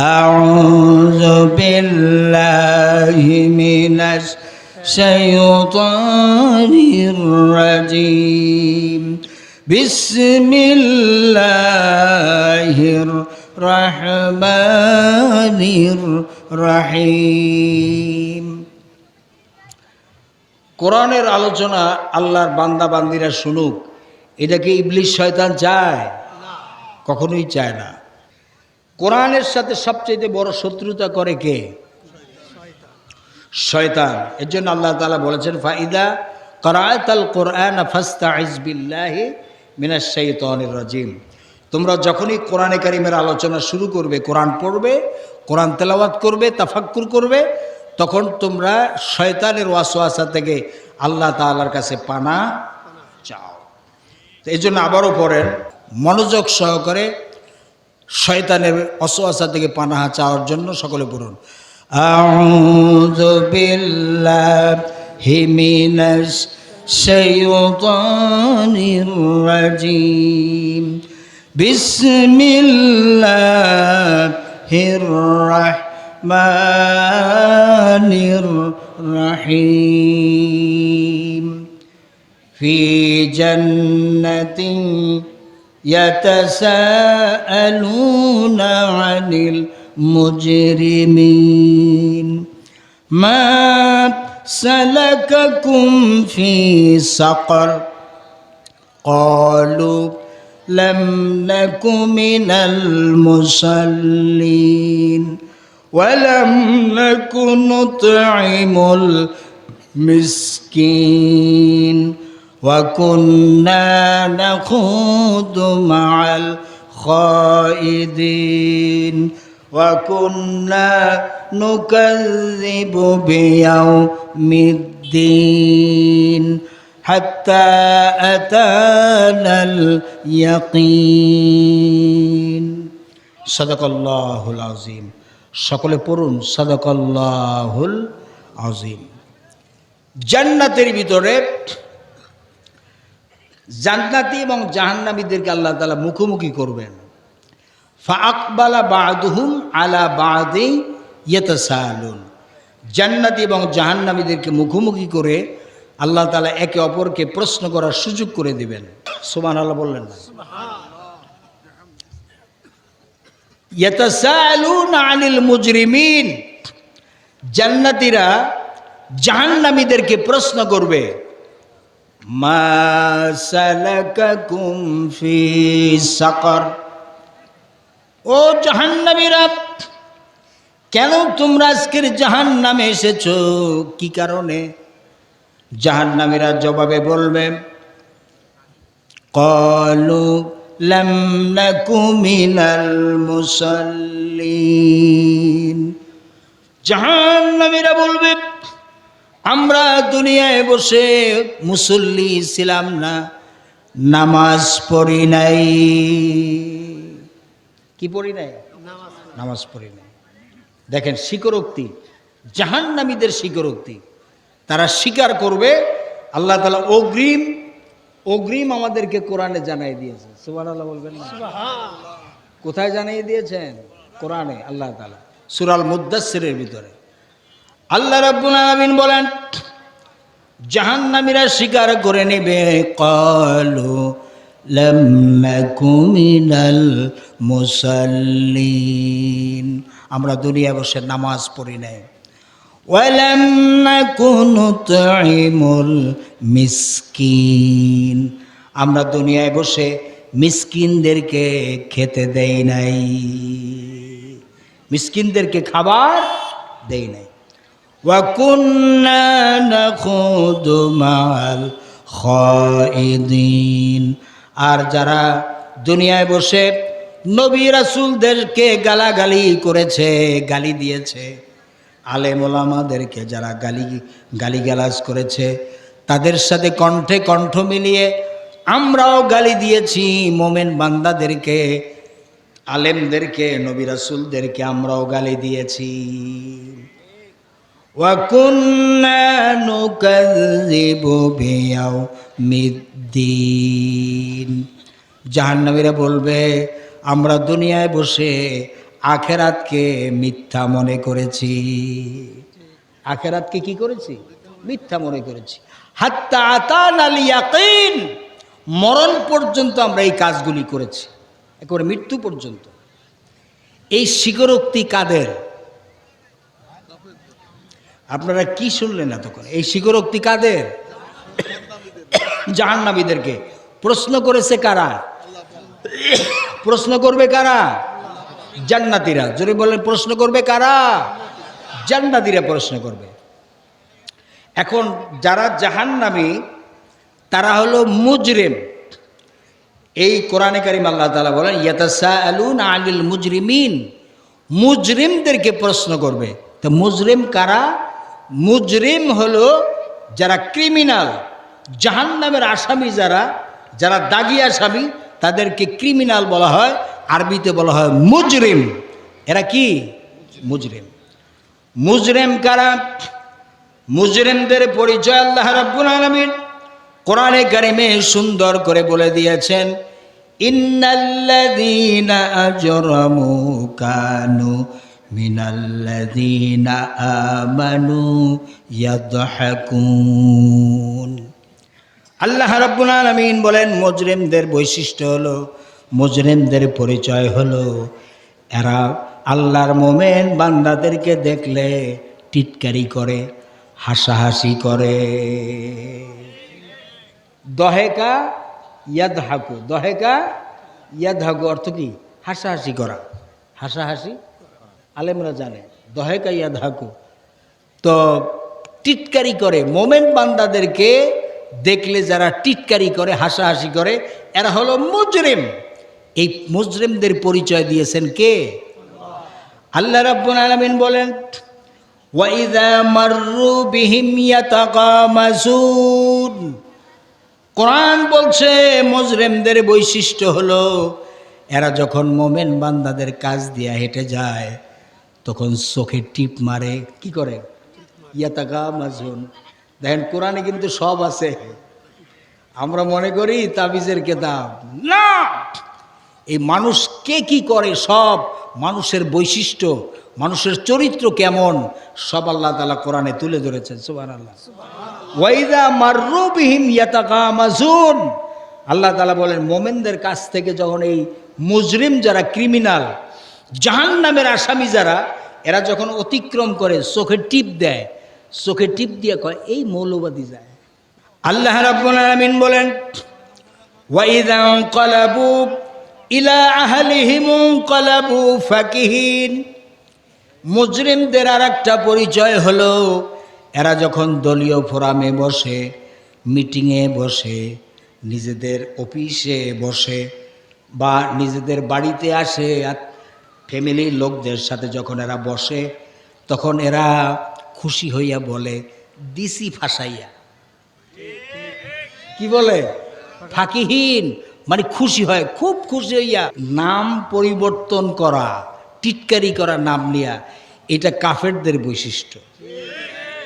أعوذ بالله من الشيطان الرجيم بسم الله الرحمن الرحيم কোরআনের আলোচনা আল্লাহর বান্দা বান্দিরা শুনুক এটা কি ইবলিশ শয়তান চায় কখনোই চায় না কোরআনের সাথে সবচেয়ে বড় শত্রুতা করে কে? শয়তান। এর জন্য আল্লাহ তালা বলেছেন, ফাইদা করায়তাল কোরআন ফাস্তা ইজবিল্লাহি মিনাশ শাইতানির রাজিম। তোমরা যখনই কোরআনে কারিমের আলোচনা শুরু করবে, কোরআন পড়বে, কোরআন তেলাওয়াত করবে, তাফাক্কুর করবে, তখন তোমরা শয়তানের ওয়াসওয়াসা থেকে আল্লাহ তাআলার কাছে পানা চাও। এই জন্য আবারও পড়েন, মনোযোগ সহকারে শয়তানের অসোয়াশা থেকে পানাহা চাওয়ার জন্য সকলে পড়ুন। হিমিনাস রাজিম। বিসমিল্লাহির রাহমানির রাহিম। ফি জন্নতি يتساءلون عن المجرمين. ما سلككم في سقر؟ قالوا لم نك من المصلين. ولم نك نطعم المسكين. وكنا نخوض مع الخائدين وكنا نكذب بيوم الدين حتى أتانا اليقين صدق الله العظيم সকলে পড়ুন সদকল্লাহুল আজিম জান্নাতের ভিতরে জান্নাতি এবং জাহান্নামীদেরকে আল্লাহ তালা মুখোমুখি করবেন। ফা আকবালা বাদহুম আলা বাদে ইয়েতাসালুন। জান্নাতি এবং জাহান্নামীদেরকে মুখোমুখি করে আল্লাহ তালা একে অপরকে প্রশ্ন করার সুযোগ করে দিবেন। সুমান আল্লাহ বললেন ইয়াতাসালুন আনিল মুজরিমিন। জান্নাতীরা জাহান্নামীদেরকে প্রশ্ন করবে মা সালাকাকুম ফি সাকর ও জাহান্নামীরা কেন তোমরা আজকের জাহান্নামে এসেছো কি কারণে জাহান্নামীরা জবাবে বলবে কলু لم نك من المصلين জাহান্নামীরা বলবে আমরা দুনিয়ায় বসে মুসল্লি ছিলাম না নামাজ পড়ি নাই। কি পড়ি নাই? নামাজ পড়ি নাই। দেখেন স্বীকারোক্তি জাহান্নামীদের স্বীকারোক্তি তারা স্বীকার করবে আল্লাহ তালা অগ্রিম অগ্রিম আমাদেরকে কোরআনে জানাই দিয়েছে। সুবান আল্লাহ বলবেন না? কোথায় জানিয়ে দিয়েছেন? কোরআনে আল্লাহ তালা সুরাল মুদাসিরের ভিতরে। আল্লাহ রাব্বুল আলামিন বলেন, জাহান্নামীরা স্বীকার করে নেবে। কলু মিনাল মুসাল্লিন। আমরা দুনিয়া বসে নামাজ পড়ি নাই। মিসকিন। আমরা দুনিয়ায় বসে মিসকিনদেরকে খেতে দেই নাই। মিসকিনদেরকে খাবার দেই নাই। وكنا نخوض مع الخائضين আর যারা দুনিয়ায় বসে নবী রাসূলদেরকে গালাগালি করেছে গালি দিয়েছে আলেম ওলামাদেরকে যারা গালি গালিগালাজ করেছে তাদের সাথে কণ্ঠে কণ্ঠ মিলিয়ে আমরাও গালি দিয়েছি মোমেন বান্দাদেরকে আলেমদেরকে নবী রাসূলদেরকে আমরাও গালি দিয়েছি وكنا نكذب بيوم الدين জাহান্নামীরা বলবে আমরা দুনিয়ায় বসে আখেরাতকে মিথ্যা মনে করেছি আখেরাতকে কি করেছি মিথ্যা মনে করেছি হাত্তা আতান আল ইয়াকিন মরণ পর্যন্ত আমরা এই কাজগুলি করেছি একেবারে মৃত্যু পর্যন্ত এই স্বীকারোক্তি কাদের আপনারা কি শুনলেন এতক্ষণ? এই স্বীকারোক্তি কাদের? জাহান্নাবীদেরকে প্রশ্ন করেছে কারা? প্রশ্ন করবে কারা? জান্নাতিরা। যদি বলেন, প্রশ্ন করবে কারা? জান্নাতিরা প্রশ্ন করবে। এখন যারা জাহান্নামী, তারা হলো মুজরিম। এই কোরআনে কারিম আল্লাহ তালা বলেন ইয়াতাসা আলুন আলিল মুজরিমিন। মুজরিমদেরকে প্রশ্ন করবে। তো মুজরিম কারা? মুজরিম হলো যারা ক্রিমিনাল জাহান্নামের আসামি যারা যারা দাগি আসামি, তাদেরকে ক্রিমিনাল বলা হয়, আরবিতে বলা হয় মুজরিম। এরা কি? মুজরিম। মুজরিম কারা? মুজরিমদের পরিচয় আল্লাহ রাব্বুল আলামিন কোরআনে কারিমে সুন্দর করে বলে দিয়েছেন, ইন্নাল্লাযীনা আজরামু কানু মিনাল্লাযীনা আমানু ইয়াদহাকুন আল্লাহ রাব্বুল আলামিন বলেন মুজরিমদের বৈশিষ্ট্য হলো মুজরিমদের পরিচয় হলো এরা আল্লাহর মোমেন বান্দাদেরকে দেখলে টিটকারি করে হাসাহাসি করে দহেকা ইয়াদ হাকু দহেকা ইয়াদ হাকু অর্থ কি? হাসাহাসি করা হাসাহাসি আলেমরা জানে দহেকা ইয়াদ হাকু তো টিটকারি করে মোমেন্ট বান্দাদেরকে দেখলে যারা টিটকারি করে, হাসাহাসি করে, এরা হলো মুজরিম। এই মুজরিমদের পরিচয় দিয়েছেন কে? আল্লাহ রাব্বুল আলামিন বলেন ওয়াইদা মাররু বিহিম ইয়াতাকামাসুন কোরআন বলছে, মুজরিমদের বৈশিষ্ট্য হলো, এরা যখন মোমেন বান্দাদের কাজ দিয়া হেঁটে যায় তখন চোখে টিপ মারে, কি করে? ইয়াতাকা মাজুন দেখেন, কোরআনে কিন্তু সব আছে। আমরা মনে করি তাবিজের কেতাব। না! এই মানুষ কে কি করে সব? মানুষের বৈশিষ্ট্য, মানুষের চরিত্র কেমন? সব আল্লাহ তালা কোরআনে তুলে ধরেছেন সুবান আল্লাহ ওয়াইদা মার্রুবিহিম ইয়াতাকা মাজুন আল্লাহ তালা বলেন, মোমেনদের কাছ থেকে যখন এই মুজরিম যারা ক্রিমিনাল জাহান নামের আসামি যারা, এরা যখন অতিক্রম করে, চোখে টিপ দেয়, চোখে টিপ দিয়ে কয়, এই মৌলবাদী যায়। আল্লাহ রাব্বুল আলামিন বলেন ওয়াইদা কলাবু ইলা আহলিহিম কলাবু ফাকিহিন। মুজরিমদের আর একটা পরিচয় হলো, এরা যখন দলীয় ফোরামে বসে, মিটিংয়ে বসে, নিজেদের অফিসে বসে বা নিজেদের বাড়িতে আসে আর ফ্যামিলির লোকদের সাথে যখন এরা বসে, তখন এরা খুশি হইয়া বলে, দিসি ফাঁসাইয়া। কি বলে? ফাঁকিহীন। মানে খুশি হয়, খুব খুশি হইয়া নাম পরিবর্তন করা, টিটকারি করা নাম নিয়া, এটা কাফেরদের বৈশিষ্ট্য।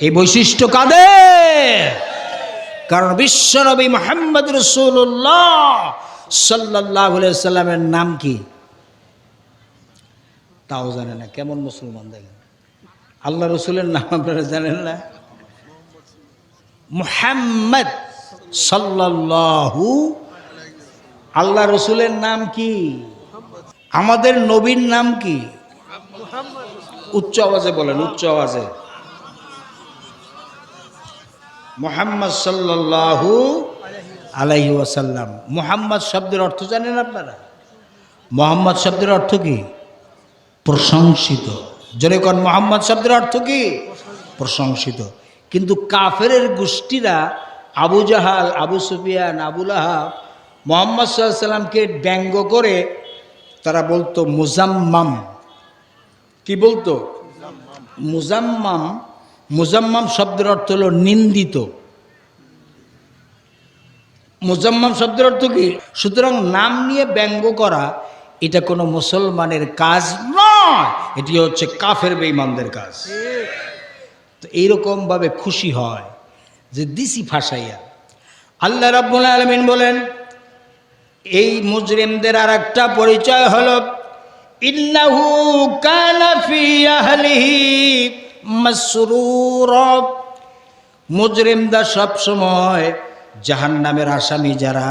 এই বৈশিষ্ট্য কাদের? কারণ বিশ্বনবী মোহাম্মদ রসুল্লাহ সাল্লাহ সাল্লামের নাম কি? তাও জানে না, কেমন মুসলমান দেখেন? আল্লাহ রসুলের নাম আপনারা জানেন না? মুহাম্মদ সাল্লাল্লাহু আল্লাহ রসুলের নাম কি? আমাদের নবীর নাম কি? উচ্চ আওয়াজে বলেন, উচ্চ আওয়াজে। মোহাম্মদ সাল্লাল্লাহু আলাইহি ওয়াসাল্লাম। মোহাম্মদ শব্দের অর্থ জানেন আপনারা? মোহাম্মদ শব্দের অর্থ কি? প্রশংসিত। জোরে কন, মোহাম্মদ শব্দের অর্থ কি? প্রশংসিত। কিন্তু কাফেরের গোষ্ঠীরা আবু জাহাল, আবু সুফিয়ান আবুল আহাব মোহাম্মদ সাল্লামকে ব্যঙ্গ করে তারা বলতো, মুজাম্মাম। কি বলতো? মুজাম্মাম। মুজাম্মাম শব্দের অর্থ হলো নিন্দিত। মুজাম্মাম শব্দের অর্থ কি? সুতরাং নাম নিয়ে ব্যঙ্গ করা, এটা কোনো মুসলমানের কাজ নয়। এটি হচ্ছে কাফের বেঈমানদের কাজ। তো এইরকমভাবে খুশি হয় যে দিসি ফাঁসাইয়া আল্লাহ রাব্বুল আলমিন বলেন, এই মুজরিমদের আর একটা পরিচয় হলো, ইন্নাহু কানা ফি আহলিহি মাসরুরা। মুজরিমদা সব সময় জাহান্নামের আসামি যারা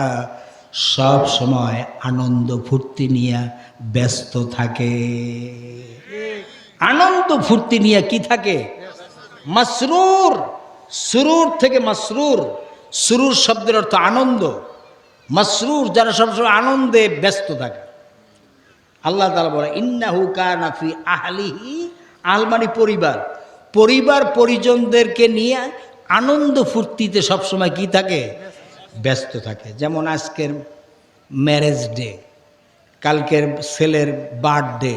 সব সময় আনন্দ ফুর্তি নিয়ে ব্যস্ত থাকে। আনন্দ ফুর্তি নিয়ে কি থাকে? মাসরুর, সুরুর থেকে মাসরুর। সুরুর শব্দের অর্থ আনন্দ। মাসরুর যারা সবসময় আনন্দে ব্যস্ত থাকে। আল্লাহ তালা বলে, ইন্নাহু কানাফি আহলিহি আলমানি পরিবার। পরিবার পরিজনদেরকে নিয়ে আনন্দ ফুর্তিতে সবসময় কি থাকে? ব্যস্ত থাকে। যেমন আজকের ম্যারেজ ডে কালকের ছেলের বার্থডে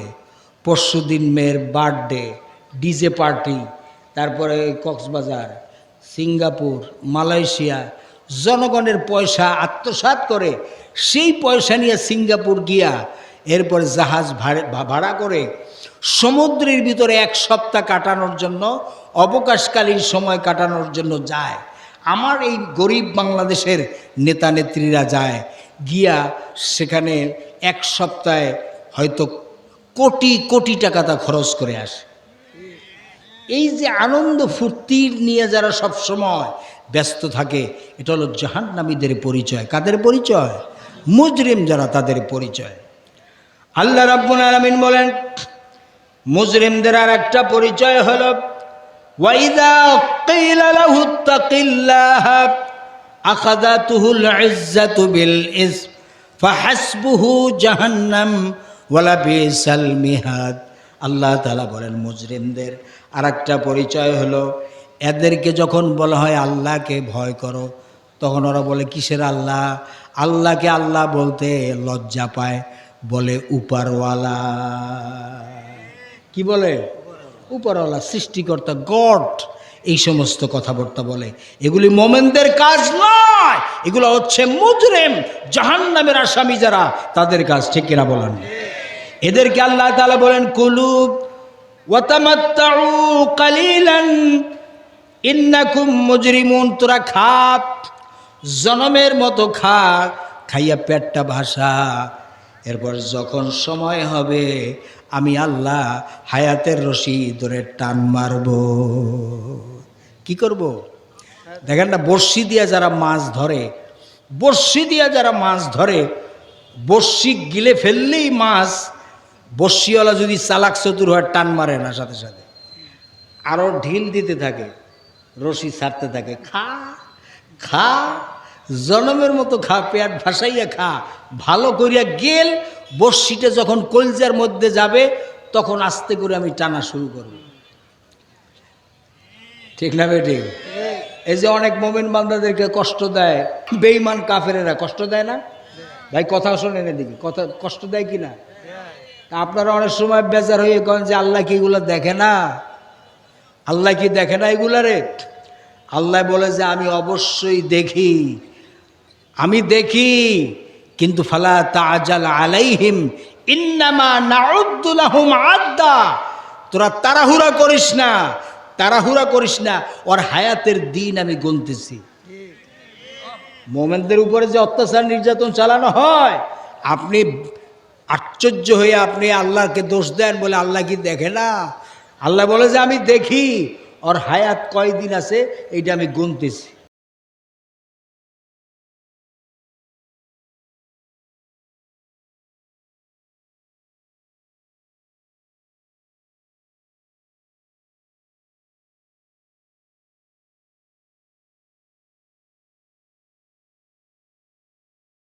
পরশু দিন মেয়ের বার্থডে ডিজে পার্টি তারপরে কক্সবাজার, সিঙ্গাপুর, মালয়েশিয়া, জনগণের পয়সা আত্মসাৎ করে সেই পয়সা নিয়ে সিঙ্গাপুর গিয়া এরপরে জাহাজ ভাড়া ভাড়া করে সমুদ্রের ভিতরে এক সপ্তাহ কাটানোর জন্য, অবকাশকালীন সময় কাটানোর জন্য যায়। আমার এই গরিব বাংলাদেশের নেতা নেত্রীরা যায়, গিয়া সেখানে এক সপ্তাহে হয়তো কোটি কোটি টাকা তা খরচ করে আসে। এই যে আনন্দ ফুর্তির নিয়ে যারা সব সময় ব্যস্ত থাকে, এটা হলো জাহান্নামীদের পরিচয়। কাদের পরিচয়? মুজরিম যারা, তাদের পরিচয়। আল্লাহ রাব্বুল আলামিন বলেন, মুজরিমদের আর একটা পরিচয় হলো আল্লাহ তাআলা বলেন, মুজরিমদের আর একটা পরিচয় হলো, এদেরকে যখন বলা হয় আল্লাহকে ভয় করো, তখন ওরা বলে, কিসের আল্লাহ? আল্লাহকে আল্লাহ বলতে লজ্জা পায়, বলে উপারওয়ালা। কি বলে? উপরওয়ালা, সৃষ্টিকর্তা, গড, এই সমস্ত কথাবার্তা বলে। এগুলি মোমেনদের কাজ নয়। এগুলো হচ্ছে মুজরেম জাহান নামের আসামি যারা, তাদের কাজ, ঠিক কিনা বলেন? এদেরকে আল্লাহ তালা বলেন কুলুব ইন্নাকুম তোরা খাপ জনমের মতো খা, খাইয়া পেটটা ভাসা। এরপর যখন সময় হবে আমি আল্লাহ হায়াতের রশি ধরে টান মারব। কি করব? দেখেন না বর্ষি দিয়া যারা মাছ ধরে বর্ষি দিয়া যারা মাছ ধরে বর্ষি গিলে ফেললেই মাছ বর্ষিওয়ালা যদি চালাক চতুর হয়, টান মারে না সাথে সাথে। আরও ঢিল দিতে থাকে, রশি ছাড়তে থাকে। খা খা জনমের মতো খা পেট ভাসাইয়া খা, ভালো করিয়া গেল বর্ষিটা যখন কলজার মধ্যে যাবে, তখন আস্তে করে আমি টানা শুরু করব। ঠিক না বেটি? এই যে অনেক মোমেন বান্দাদেরকে কষ্ট দেয় বেইমান কাফেরেরা কষ্ট দেয় না? ভাই কথা শোনেন এদিকে, কথা, কষ্ট দেয় কি না আপনারা অনেক সময় বেজার হয়ে কন যে আল্লাহ কি এগুলো দেখে না? আল্লাহ কি দেখে না এগুলারে আল্লাহ বলে যে, আমি অবশ্যই দেখি। আমি দেখি, কিন্তু ফালা তাজাল আলাইহিম, ইন্নামা নাউদ্দুলাহুম আদ্দা। তোরা তাড়াহুড়া করিস না, তাড়াহুড়া করিস না, ওর হায়াতের দিন আমি গুনতেছি। মোমেনদের উপরে যে অত্যাচার নির্যাতন চালানো হয়, আপনি আশ্চর্য হয়ে আপনি আল্লাহকে দোষ দেন বলে আল্লাহ কি দেখে না? আল্লাহ বলে যে আমি দেখি, ওর হায়াত কয়দিন আছে, এইটা আমি গুনতেছি।